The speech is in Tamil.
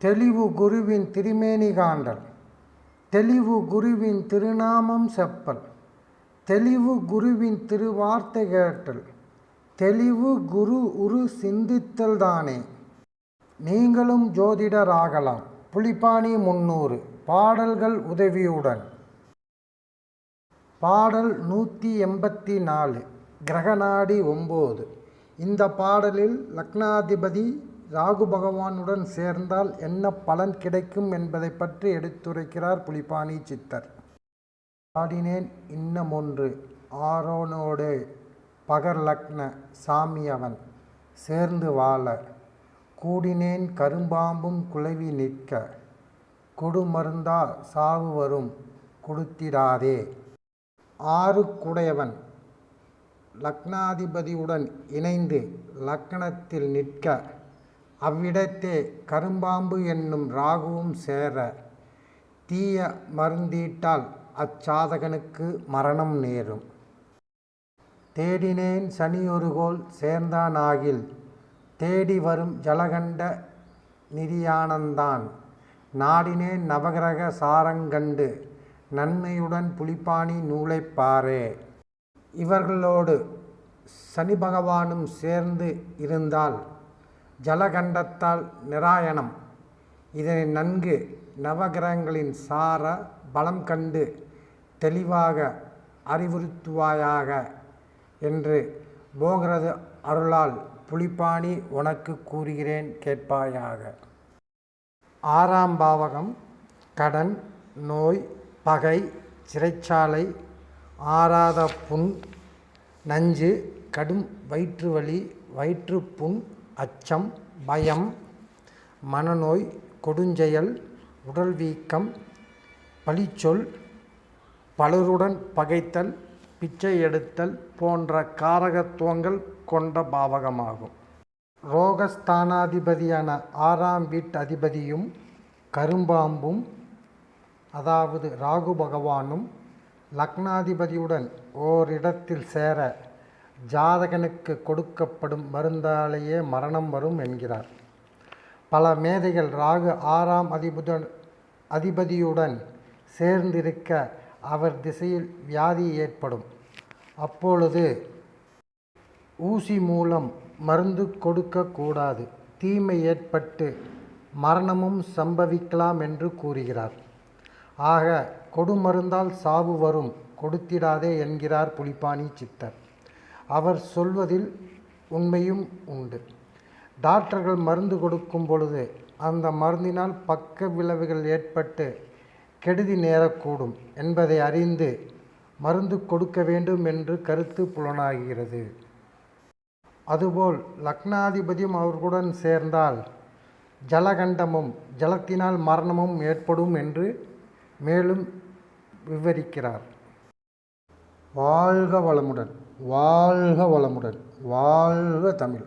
தெளிவு குருவின் திருமேனி காண்டல் தெளிவு குருவின் திருநாமம் செப்பல். தெளிவு குருவின் திருவார்த்தை கேட்டல். தெளிவு குரு உரு சிந்தித்தல் தானே. நீங்களும் ஜோதிடராகலாம் புலிப்பாணி முன்னூறு. பாடல்கள் உதவியுடன். பாடல் நூற்றி எண்பத்தி நாலு. கிரகநாடி ஒம்பது. இந்த பாடலில் லக்னாதிபதி ராகு பகவானுடன் சேர்ந்தால் என்ன பலன் கிடைக்கும் என்பதை பற்றி எடுத்துரைக்கிறார் புலிபாணி சித்தர். பாடினேன் இன்னமொன்று ஆரோனோடு பகர் லக்ன சாமியவன் சேர்ந்து வாழ. கூடினேன் கரும்பாம்பும் குலவி நிற்க. கொடுமருந்தா சாவு வரும் கொடுத்திடாதே. ஆறு குடையவன். லக்னாதிபதியுடன் இணைந்து லக்னத்தில் நிற்க. அவ்விடத்தே கரும்பாம்பு என்னும் ராகுவும் சேர தீய மருந்தீட்டால் அச்சாதகனுக்கு மரணம் நேரும். தேடினேன் சனியொருகோல் சேர்ந்தானாகில் தேடி வரும் ஜலகண்ட நிதியானந்தான். நாடினேன் நவகிரக சாரங்கண்டு நன்மையுடன் புலிப்பாணி நூலைப் பாரே. இவர்களோடு சனி பகவானும் சேர்ந்து இருந்தால் ஜலகண்டத்தால் நிராயணம். இதனை நன்கு நவகிரகங்களின் சார பலம் கண்டு தெளிவாக அறிவுறுத்துவாயாக என்று போகிறது அருளால் புலிப்பாணி உனக்கு கூறுகிறேன் கேட்பாயாக. ஆறாம் பாவகம் கடன் நோய் பகை சிறைச்சாலை ஆறாத புண் நஞ்சு கடும் வயிற்றுவலி வயிற்றுப்புண் அச்சம் பயம் மனநோய் கொடுஞ்செயல் உடல் வீக்கம் பழிச்சொல் பலருடன் பகைத்தல் பிச்சை எடுத்தல் போன்ற காரகத்துவங்கள் கொண்ட பாவகமாகும். ரோகஸ்தானாதிபதியான ஆறாம் வீட்டு அதிபதியும் கரும்பாம்பும் அதாவது ராகு பகவானும் லக்னாதிபதியுடன் ஓரிடத்தில் சேர ஜாதகனுக்கு கொடுக்கப்படும் மருந்தாலேயே மரணம் வரும் என்கிறார். பல மேதைகள் ராகு ஆறாம் அதிபுதன் அதிபதியுடன் சேர்ந்திருக்க அவர் திசையில் வியாதி ஏற்படும். அப்பொழுது ஊசி மூலம் மருந்து கொடுக்கக்கூடாது தீமை ஏற்பட்டு மரணமும் சம்பவிக்கலாம் என்று கூறுகிறார். ஆக கொடுமருந்தால் சாவு வரும் கொடுத்திடாதே என்கிறார் புலிப்பாணி சித்தர். அவர் சொல்வதில் உண்மையும் உண்டு. டாக்டர்கள் மருந்து கொடுக்கும் பொழுது அந்த மருந்தினால் பக்க விளைவுகள் ஏற்பட்டு கெடுதி நேரக்கூடும் என்பதை அறிந்து மருந்து கொடுக்க வேண்டும் என்று கருத்து புலனாகிறது. அதுபோல் லக்னாதிபதியும் அவர்களுடன் சேர்ந்தால் ஜலகண்டமும் ஜலத்தினால் மரணமும் ஏற்படும் என்று மேலும் விவரிக்கிறார். வாழ்க வளமுடன். வாழ்க வளமுடன் வாழ்க தமிழ்.